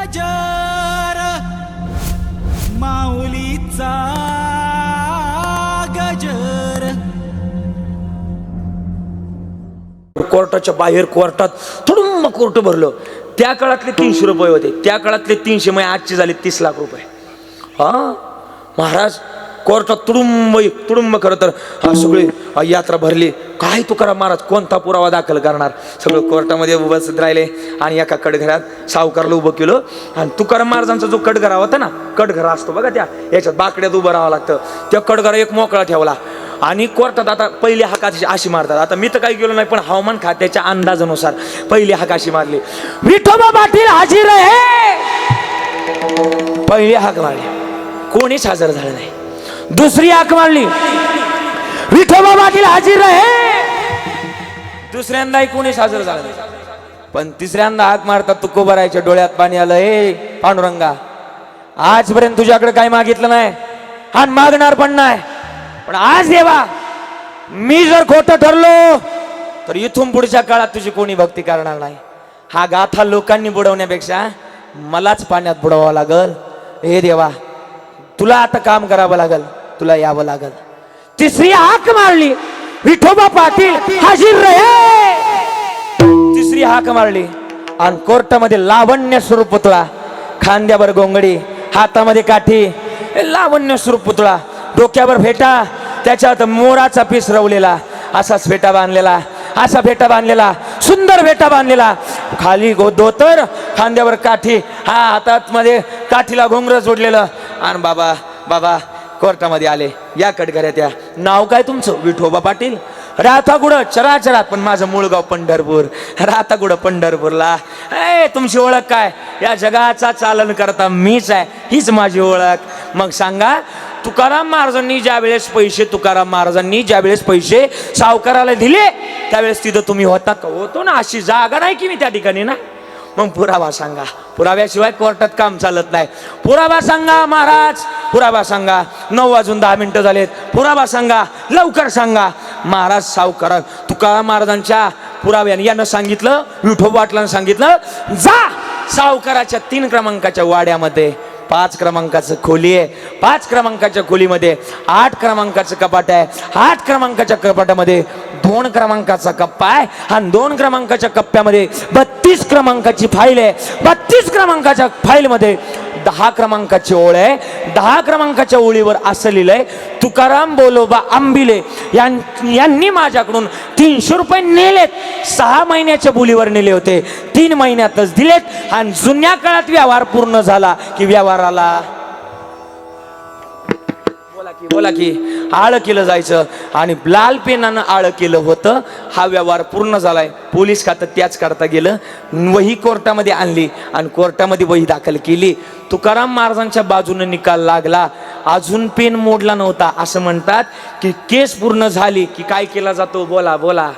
गजर माऊलीचा गजर. कोर्टाच्या बाहेर कोर्टात तुडुंब कोर्ट भरलं. त्या काळातले तीनशे रुपये होते. त्या काळातले तीनशे मग आजचे झाले तीस लाख रुपये. हा? महाराज कोर्टात तुडुंब तुडुंब खरं तर. हा सगळे यात्रा भरली. काय तुकाराम महाराज कोणता पुरावा दाखल करणार? सगळं कोर्टामध्ये बसत राहिले आणि एका कडघरात सावकारला उभं केलं. आणि तुकाराम महाराजांचा जो कडघरा होता ना कडघरा असतो बघा त्या याच्यात बाकड्यात उभं राहावं लागतं. त्या कडघरा एक मोकळा ठेवला. आणि कोर्टात आता पहिली हकाशी अशी मारतात. आता मी तर काही गेलो नाही पण हवामान खात्याच्या अंदाजानुसार पहिली हकाशी मारली. विठोबा पाटील हाजीर आहे. पहिली हाक मारली. कोणीच हजर झालं नाही. दुसरी हाक मारली. विठोबा पाटील हाजीर आहे दुसऱ्यांदाही कोणी हजर झालं पण तिसऱ्यांदा हाक मारतात तू कोबरायच्या डोळ्यात पाणी आलं हे पांडुरंगा आजपर्यंत तुझ्याकडे काही मागितलं नाही. आणि मागणार पण नाही. पण आज देवा मी जर खोटं ठरलो तर इथून पुढच्या काळात तुझी कोणी भक्ती करणार नाही. हा गाथा लोकांनी बुडवण्यापेक्षा मलाच पाण्यात बुडवावं लागल. हे देवा तुला आता काम करावं लागल. तुला यावं लागल. तिसरी हाक मारली. विठोबा पाटील हाजीर रे तिसरी हाक मारली. आणि कोर्टामध्ये लावण्य स्वरूप पुतळा. खांद्यावर गोंगडी हातामध्ये काठी लावण्य स्वरूप पुतळा. डोक्यावर फेटा त्याच्यात मोराचा पीस रवलेला. असाच फेटा बांधलेला असा फेटा बांधलेला सुंदर फेटा बांधलेला. खाली गो धोतर खांद्यावर काठी हा हातात मध्ये काठीला घोंगर जोडलेलं. आणि बाबा बाबा कोर्टामध्ये आले. या कटघऱ्यात या. नाव काय तुमचं? विठोबा पाटील. राथागुडं चराचरात पण माझं मूळ गाव पंढरपूर. राहता पंढरपूरला. ए तुमची ओळख काय? या जगाचा चालन करता मीच आहे. हीच माझी ओळख. मग सांगा तुकाराम महाराजांनी ज्या वेळेस पैसे तुकाराम महाराजांनी ज्या वेळेस पैसे सावकाराला दिले त्यावेळेस तिथं तुम्ही होता का? होतो ना. अशी जागा नाही की मी त्या ठिकाणी ना. मग पुरावा सांगा. पुराव्याशिवाय कोर्टात काम चालत नाही. पुरावा सांगा महाराज. पुरावा सांगा. नऊ वाजून दहा मिनटं झालेत. पुरावा सांगा. लवकर सांगा. महाराज सावकार तुकाराम महाराजांच्या पुराव्याने यानं सांगितलं विठो वाटलानं सांगितलं जा सावकाराच्या तीन क्रमांकाच्या वाड्यामध्ये. पाच क्रमांकाचं खोली आहे. पाच क्रमांकाच्या खोलीमध्ये आठ क्रमांकाचं कपाट आहे. आठ क्रमांकाच्या कपाटामध्ये दोन क्रमांकाचा कप्पा आहे. आणि दोन क्रमांकाच्या कप्प्यामध्ये बत्तीस क्रमांकाची फाईल आहे. बत्तीस क्रमांकाच्या फाईलमध्ये दहा क्रमांकाची ओळ आहे दहा क्रमांकाच्या ओळीवर असं लिहिलंय तुकाराम बोलोबा आंबिले यां- यांनी माझ्याकडून तीनशे रुपये नेलेत. सहा महिन्याच्या बोलीवर नेले होते. तीन महिन्यातच दिलेत. आणि जुन्या काळात व्यवहार पूर्ण झाला की व्यवहाराला बोला की आळ केलं जायचं आणि लाल पेनानं आळ केलं होतं. हा व्यवहार पूर्ण झालाय. पोलीस खातं त्याच करता गेलं. वही कोर्टामध्ये आणली आणि कोर्टामध्ये वही दाखल केली. तुकाराम महाराजांच्या बाजूने निकाल लागला. अजून पेन मोडला नव्हता. असं म्हणतात की केस पूर्ण झाली की काय केला जातो? बोला बोला.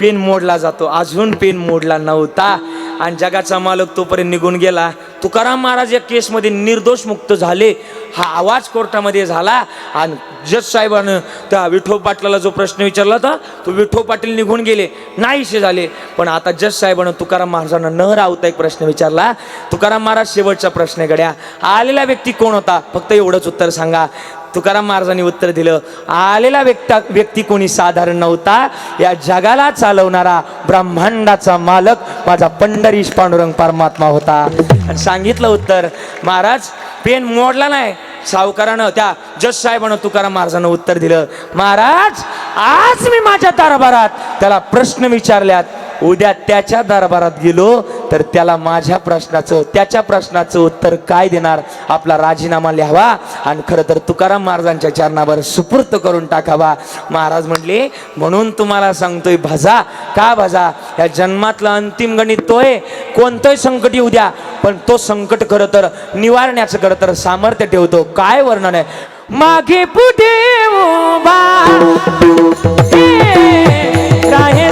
पेन मोडला जातो. अजून पेन मोडला नव्हता. आणि जगाचा मालक तोपर्यंत निघून गेला. तुकाराम महाराज या केसमध्ये निर्दोष मुक्त झाले हा आवाज कोर्टामध्ये झाला. आणि जज साहेबानं त्या विठो पाटलाला जो प्रश्न विचारला होता तो विठो पाटील निघून गेले नाहीसे झाले. पण आता जज साहेबानं तुकाराम महाराजांना न रावता एक प्रश्न विचारला. तुकाराम महाराज शेवटचा प्रश्न गड्या. आलेला व्यक्ती कोण होता? फक्त एवढंच उत्तर सांगा. तुकाराम महाराजांनी उत्तर दिलं आलेला व्यक्ता व्यक्ती कोणी साधारण नव्हता. या जगाला चालवणारा ब्रह्मांडाचा मालक माझा पंढरीश पांडुरंग परमात्मा होता. आणि सांगितलं उत्तर महाराज पेन मोडला नाही. सावकारानं त्या जस साहेबानं तुकाराम महाराजांना उत्तर दिलं महाराज आज मी माझ्या दरबारात त्याला प्रश्न विचारल्यात उद्या त्याच्या दरबारात गेलो तर त्याला माझ्या प्रश्नाचं त्याच्या प्रश्नाचं उत्तर काय देणार? आपला राजीनामा लिहावा आणि खरं तर तुकाराम महाराजांच्या चरणावर सुपूर्त करून टाकावा. महाराज म्हणले म्हणून तुम्हाला सांगतोय भजा. का भजा? या जन्मातलं अंतिम गणित तो आहे. कोणतंही संकट येऊ द्या पण तो संकट खरं तर निवारण्याचं खरं तर सामर्थ्य ठेवतो. काय वर्णन आहे? मागे पुढे उभा हे राहे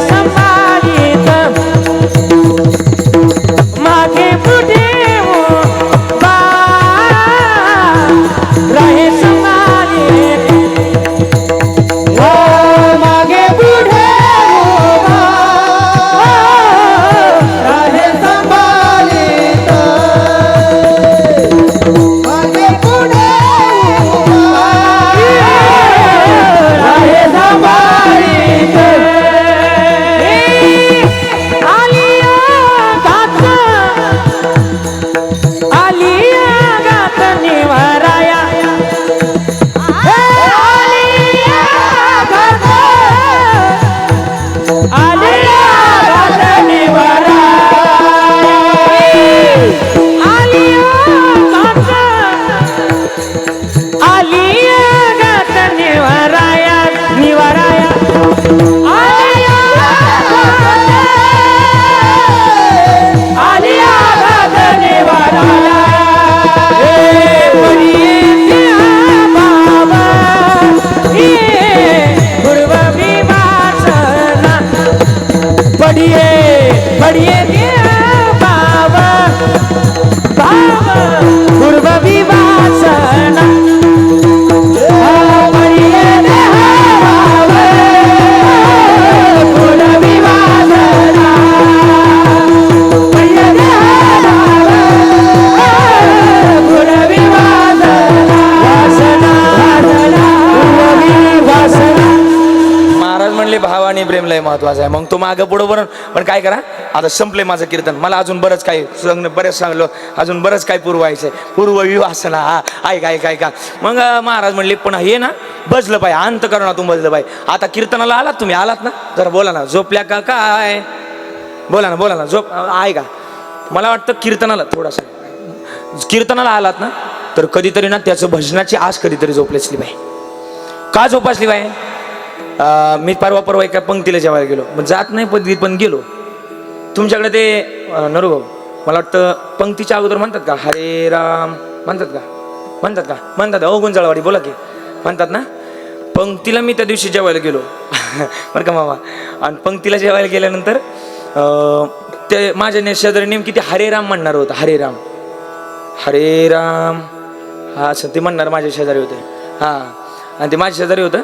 टाइम लय महत्त्वाचा आहे. मग तो मागं पुढं बरं पण काय करा आता संपले माझं कीर्तन. मला अजून बरंच काही सांगणं बरेच सांगलो. अजून बरंच काही पुरवायचं आहे पूर्व विवासना हा ऐका ऐका ऐका. मग महाराज म्हणले पण हे ना बजलं पाहिजे. अंत करणातून बजलं पाहिजे. आता कीर्तनाला आलात तुम्ही? आलात ना? जरा बोला ना. झोपल्या का काय? बोला ना बोला ना. झोप ऐका. मला वाटतं कीर्तनाला थोडासा. कीर्तनाला आलात ना तर कधीतरी ना त्याचं भजनाची आस कधीतरी झोपली असली बाई. का झोपासली बाई? मी परवा परवा एका पंक्तीला जेवायला गेलो. मग जात नाही पद्धती पण गेलो. तुमच्याकडे ते नरू भाऊ मला वाटतं पंक्तीच्या अगोदर म्हणतात का? हरे राम. म्हणतात का? म्हणतात का? म्हणतात. अहो गुंजाळवाडी बोला की. म्हणतात ना? पंक्तीला मी त्या दिवशी जेवायला गेलो. बरं का मामा? आणि पंक्तीला जेवायला गेल्यानंतर ते माझ्या ने- शेजारी नेमकी ते हरे राम म्हणणार होतं. हरे राम. हरे राम. हा असं ते म्हणणार माझ्या शेजारी होते. हा. आणि ते माझ्या शेजारी होतं.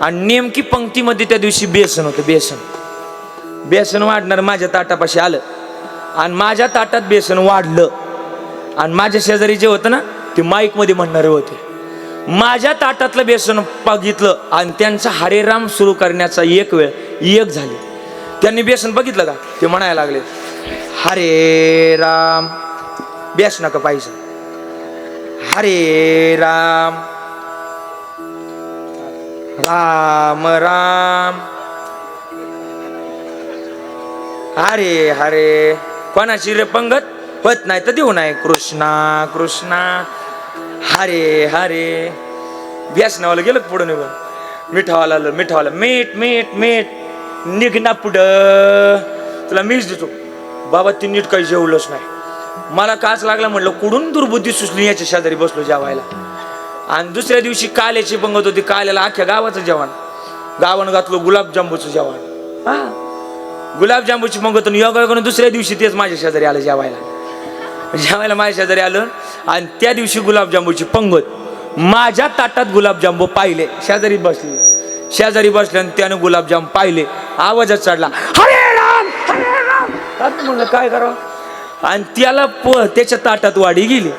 आणि नेमकी पंक्तीमध्ये त्या दिवशी बेसन होतं बेसन. बेसन वाढणार माझ्या ताटापाशी आलं. आणि माझ्या ताटात बेसन वाढलं. आणि माझ्या शेजारी जे होतं ना ते माईकमध्ये म्हणणारे होते. माझ्या ताटातलं बेसन बघितलं आणि त्यांचा हरेराम सुरू करण्याचा एक वेळ एक झाली. त्यांनी बेसन बघितलं का? ते म्हणायला लागले हरे राम बेस नका पाहिजे. हरे राम राम राम. हरे हरे कोणाची रे पंगत? पत नाही तर देऊ नाही. कृष्णा कृष्णा. हरे हरे व्यसनावाला गेलं पुढं निघून. मिठावाला आलं मिठावाला. मीठ मीठ मीठ. निघ ना पुढं. तुला मीच देतो. बाबा ती नीट काही जेवलंच नाही. मला काच लागला म्हटलं कुठून दुर्बुद्धी सुचली याच्या शेजारी बसलो जेवायला. आणि दुसऱ्या दिवशी काल्याची पंगत होती. काल्याला अख्ख्या गावाचं जेवण. गावानं घातलं गुलाबजांबूचं जेवण. हा? गुलाबजांबूची पंगत आणि योगायोगानं दुसऱ्या दिवशी तेच माझ्या शेजारी आलं जेवायला. जेवायला माझ्या शेजारी आलं आणि त्या दिवशी गुलाबजांबूची पंगत. माझ्या ताटात गुलाबजांबू पाहिले. शेजारी बसले. शेजारी बसले आणि त्यानं गुलाबजाम पाहिले. आवाजच चढला हरे राम हरे राम. म्हणलं काय करावं? आणि त्याला प त्याच्या ताटात वाढी गेली.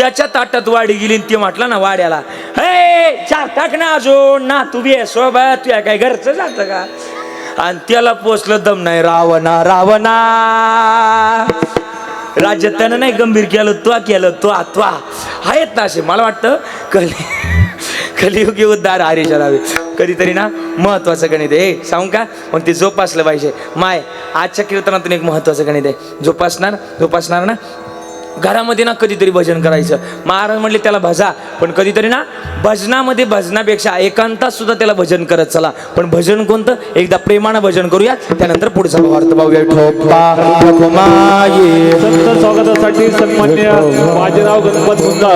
त्याच्या ताटात वाडी गेली ती ते म्हटलं ना वाड्याला हे चार टाक ना अजून ना तू बी सोबत तुया काय घरचं जात का? आणि त्याला पोचलं दम नाही रावणा रावणा. राज्य त्यानं नाही गंभीर केलं त्वा केलं त्वा त्वा. आहेत ना असे मला वाटतं कली कलियुगी उद्धार हरीच्या नावे. कधीतरी ना महत्वाचं गणित आहे. हे सांगू का? मग ते जोपासलं पाहिजे. माय आजच्या कीर्तनातून एक महत्वाचं गणित आहे. जोपासणार जोपासणार ना? घरामध्ये ना कधीतरी भजन करायचं. महाराज म्हणले त्याला भजा. पण कधीतरी ना भजनामध्ये भजनापेक्षा एकांतात सुद्धा त्याला भजन करत चला. पण भजन कोणतं? एकदा प्रेमानं भजन करूया त्यानंतर पुढचा भावार्थ पाहूया. ठोपा संत स्वागतासाठी सन्मान्य बाजीराव गणपत गुंजा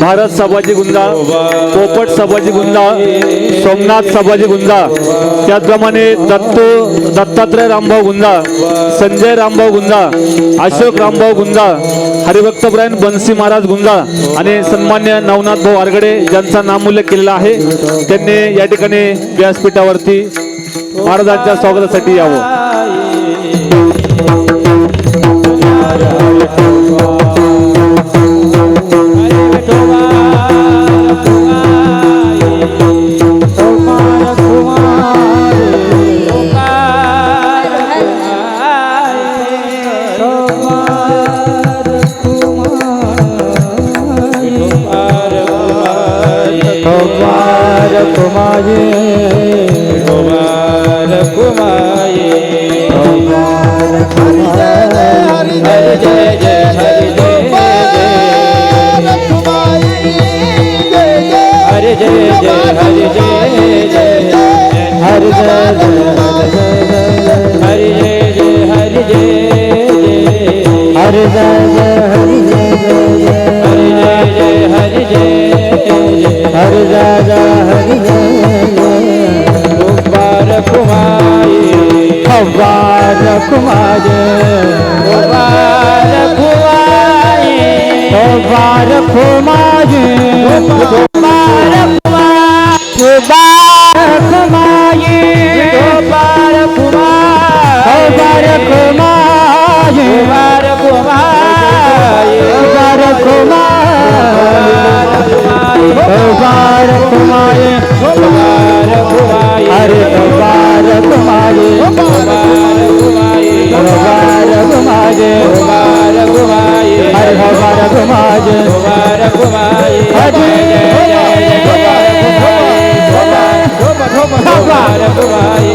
भारत सभाजी गुंजा पोपट सभाजी गुंजा सोमनाथ सभाजी गुंजा त्याचप्रमाणे दत्तू दत्तात्रय रामभाऊ गुंजा संजय रामभाऊ गुंजा अशोक रामभाऊ गुंजा हरिभक्तपरायण बन्सी महाराज गुंजा आणि सन्मान्य नवनाथ भाऊ आरगडे ज्यांचा नामोल्लेख केलेला आहे त्यांनी या ठिकाणी व्यासपीठावरती महाराजांच्या स्वागतासाठी यावं. हर राजा हरि गोपाल कुमारी। भवार कुमार गोपाल कुमारी। गोपाल कुमारी गोपाल कुमारी। गोपाल कुमार। गोपाल कुमार। रघुवाई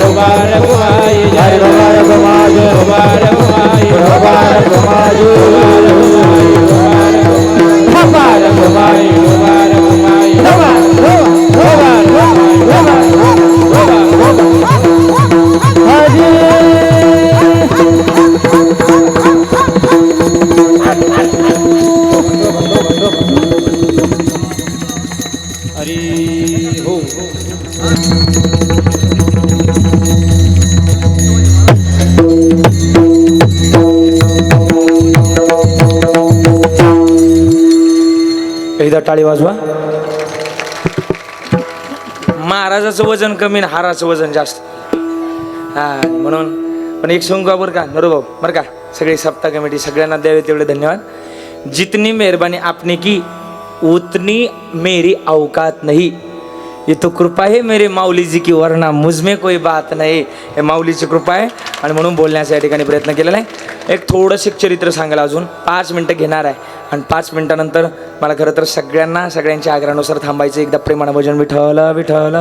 गोबा रघुवाई जय. गोबा रघुवाई गोबा रघुवाई गोबा रघुवाई टाळी वाजवा. महाराजाचं वजन कमी आणि हाराचं वजन जास्त. हा म्हणून पण एक सांगू का बरं का नरो भाऊ बरं का सगळी सप्ताह कमिटी सगळ्यांना द्यावे तेवढे धन्यवाद. जितनी मेहरबानी आपने की उतनी मेरी अवकात नाही. ये तो कृपा आहे मेरे माऊलीजी की वरना मुजमे कोई बात नाही. हे माऊलीची कृपा आहे आणि म्हणून बोलण्याचा या ठिकाणी प्रयत्न केलेला आहे. एक थोडंसं चरित्र सांगायला अजून पाच मिनटं घेणार आहे. आणि पाच मिनटानंतर मला खरं तर सगळ्यांना सगळ्यांच्या आग्रहानुसार थांबायचं एकदा प्रेमानं भजन विठवलं विठ्ठल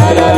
गजर